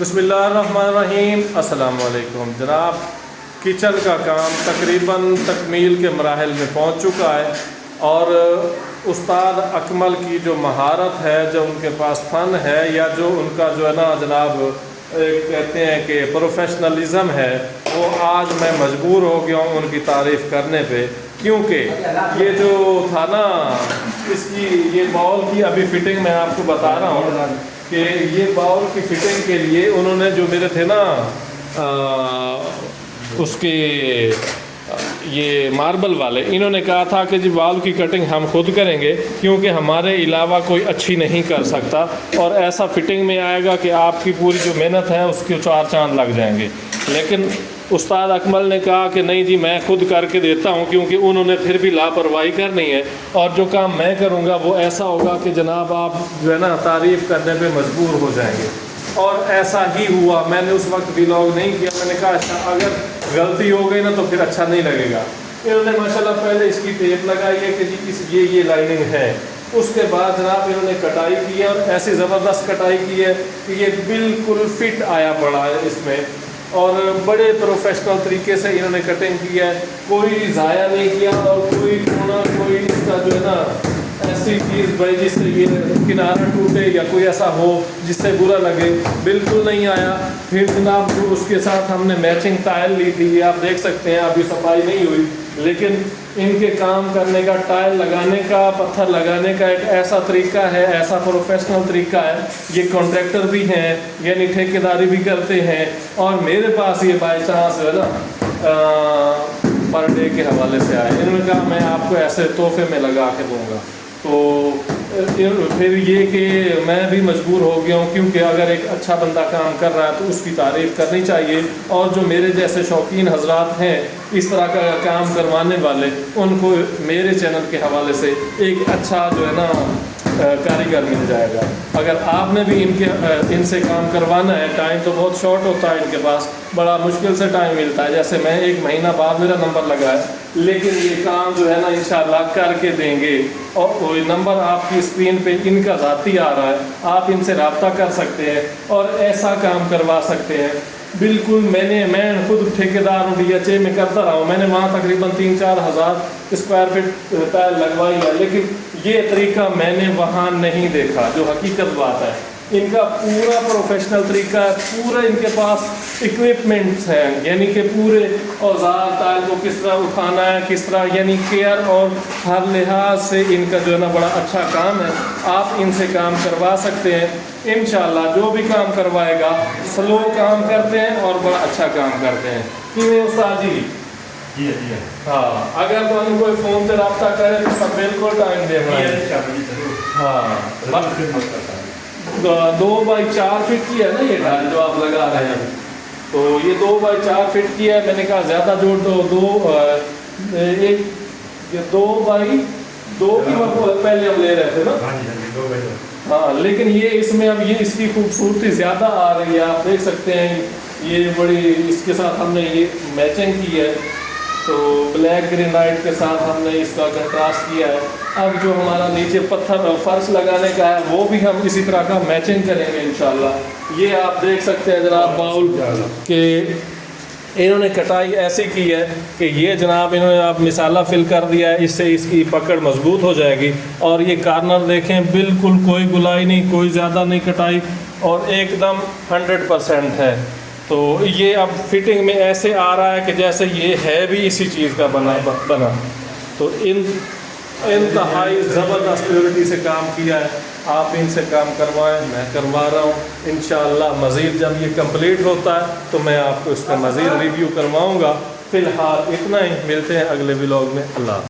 بسم اللہ الرحمن الرحیم۔ السلام علیکم۔ جناب، کچن کا کام تقریباً تکمیل کے مراحل میں پہنچ چکا ہے اور استاد اکمل کی جو مہارت ہے، جو ان کے پاس فن ہے، یا جو ان کا جو ہے نا جناب کہتے ہیں کہ پروفیشنلزم ہے، وہ آج میں مجبور ہو گیا ہوں ان کی تعریف کرنے پہ۔ کیونکہ یہ جو تھا نا، اس کی، یہ باؤل کی ابھی فٹنگ میں آپ کو بتا رہا ہوں۔ کہ یہ باؤل کی فٹنگ کے لیے انہوں نے جو میرے تھے نا اس کے یہ ماربل والے، انہوں نے کہا تھا کہ جی باؤل کی کٹنگ ہم خود کریں گے کیونکہ ہمارے علاوہ کوئی اچھی نہیں کر سکتا اور ایسا فٹنگ میں آئے گا کہ آپ کی پوری جو محنت ہے، اس کے چار چاند لگ جائیں گے۔ لیکن استاد اکمل نے کہا کہ نہیں جی میں خود کر کے دیتا ہوں کیونکہ انہوں نے پھر بھی لاپرواہی کرنی ہے۔ اور جو کام میں کروں گا، وہ ایسا ہوگا کہ جناب آپ جو ہے نا، تعریف کرنے پہ مجبور ہو جائیں گے۔ اور ایسا ہی ہوا۔ میں نے اس وقت ولاگ نہیں کیا۔ میں نے کہا اچھا اگر غلطی ہو گئی نا تو پھر اچھا نہیں لگے گا۔ انہوں نے ماشاءاللہ پہلے اس کی ٹیپ لگائی ہے کہ جی اس یہ یہ لائننگ ہے۔ اس کے بعد جناب انہوں نے کٹائی کی ہے اور ایسی زبردست کٹائی کی ہے کہ یہ بالکل فٹ آیا پڑا ہے اس میں۔ اور بڑے پروفیشنل طریقے سے انہوں نے کٹنگ کی ہے، کوئی ضائع نہیں کیا اور کوئی کونا کوئی اس کا جو ہے نا ایسی چیز بھائی جس سے یہ کنارہ ٹوٹے یا کوئی ایسا ہو جس سے برا لگے، بالکل نہیں آیا۔ پھر جناب جو اس کے ساتھ ہم نے میچنگ ٹائل لی تھی، یہ آپ دیکھ سکتے ہیں، ابھی صفائی نہیں ہوئی۔ لیکن ان کے کام کرنے کا ٹائل لگانے کا، پتھر لگانے کا ایک ایسا طریقہ ہے، ایسا پروفیشنل طریقہ ہے۔ یہ کانٹریکٹر بھی ہیں یعنی ٹھیکیداری بھی کرتے ہیں۔ اور میرے پاس یہ بائی چانس جو ہے نا پر ڈے کے حوالے سے آئے۔ انہوں نے کہا، میں آپ کو ایسے تحفے میں لگا کے دوں گا۔ تو پھر یہ کہ میں بھی مجبور ہو گیا ہوں، کیونکہ اگر ایک اچھا بندہ کام کر رہا ہے تو اس کی تعریف کرنی چاہیے۔ اور جو میرے جیسے شوقین حضرات ہیں، اس طرح کا کام کروانے والے، ان کو میرے چینل کے حوالے سے ایک اچھا جو ہے نا کاریگر مل جائے گا۔ اگر آپ نے بھی ان کے ان سے کام کروانا ہے، ٹائم تو بہت شارٹ ہوتا ہے ان کے پاس، بڑا مشکل سے ٹائم ملتا ہے۔ جیسے میں ایک مہینہ بعد میرا نمبر لگا ہے، لیکن یہ کام جو ہے نا، انشاءاللہ کر کے دیں گے۔ اور وہ نمبر آپ کی اسکرین پہ ان کا ذاتی آ رہا ہے، آپ ان سے رابطہ کر سکتے ہیں اور ایسا کام کروا سکتے ہیں۔ بالکل میں نے، میں خود ٹھیکیدار ہوں، ڈی ایچ اے میں کرتا رہا ہوں۔ میں نے وہاں تقریباً تین چار ہزار اسکوائر فٹ ٹائل لگوائی ہے، لیکن یہ طریقہ میں نے وہاں نہیں دیکھا، جو حقیقت بات ہے۔ ان کا پورا پروفیشنل طریقہ ہے، پورا ان کے پاس اکوپمنٹس ہیں۔ یعنی کہ پورے اوزار ٹائل کو کس طرح اٹھانا ہے، کس طرح یعنی کیئر اور ہر لحاظ سے ان کا جو ہے نا بڑا اچھا کام ہے۔ آپ ان سے کام کروا سکتے ہیں۔ انشاءاللہ جو بھی کام کروائے گا سلو کام کرتے ہیں اور بڑا اچھا کام کرتے ہیں۔ کیویں استاد جی؟ ہاں اگر تو کوئی فون سے رابطہ کرے تو سب بالکل ٹائم دے ہاں۔ دو بائی چار فٹ کی ہے نا یہ ٹائل جو آپ لگا رہے ہیں۔ تو یہ دو بائی چار فٹ کی ہے میں نے کہا زیادہ جوڑ دو دو ایک یہ دو بائی دو کی وقت پہلے ہم لے رہے تھے نا۔ ہاں لیکن یہ اس میں اب یہ اس کی خوبصورتی زیادہ آ رہی ہے۔ آپ دیکھ سکتے ہیں یہ بڑی اس کے ساتھ ہم نے یہ میچنگ کی ہے۔ تو بلیک گرینائٹ کے ساتھ ہم نے اس کا کنٹراسٹ کیا ہے۔ اب جو ہمارا نیچے پتھر اور فرش لگانے کا ہے، وہ بھی ہم اسی طرح کا میچنگ کریں گے انشاءاللہ۔ یہ آپ دیکھ سکتے ہیں جناب باؤل کہ انہوں نے کٹائی ایسی کی ہے کہ یہ جناب انہوں نے آپ مثالہ فل کر دیا ہے، اس سے اس کی پکڑ مضبوط ہو جائے گی۔ اور یہ کارنر دیکھیں، بالکل کوئی گلائی نہیں، کوئی زیادہ نہیں کٹائی اور ایک دم ہنڈریڈ پرسینٹ ہے۔ تو یہ اب فٹنگ میں ایسے آ رہا ہے کہ جیسے یہ ہے بھی اسی چیز کا بنا بنا۔ تو ان انتہائی زبردست پیورٹی سے کام کیا ہے۔ آپ ان سے کام کروائیں، میں کروا رہا ہوں۔ انشاءاللہ مزید جب یہ کمپلیٹ ہوتا ہے تو میں آپ کو اس کا مزید ریویو کرواؤں گا۔ فی الحال اتنا ہی۔ ملتے ہیں اگلے ولاگ میں۔ اللہ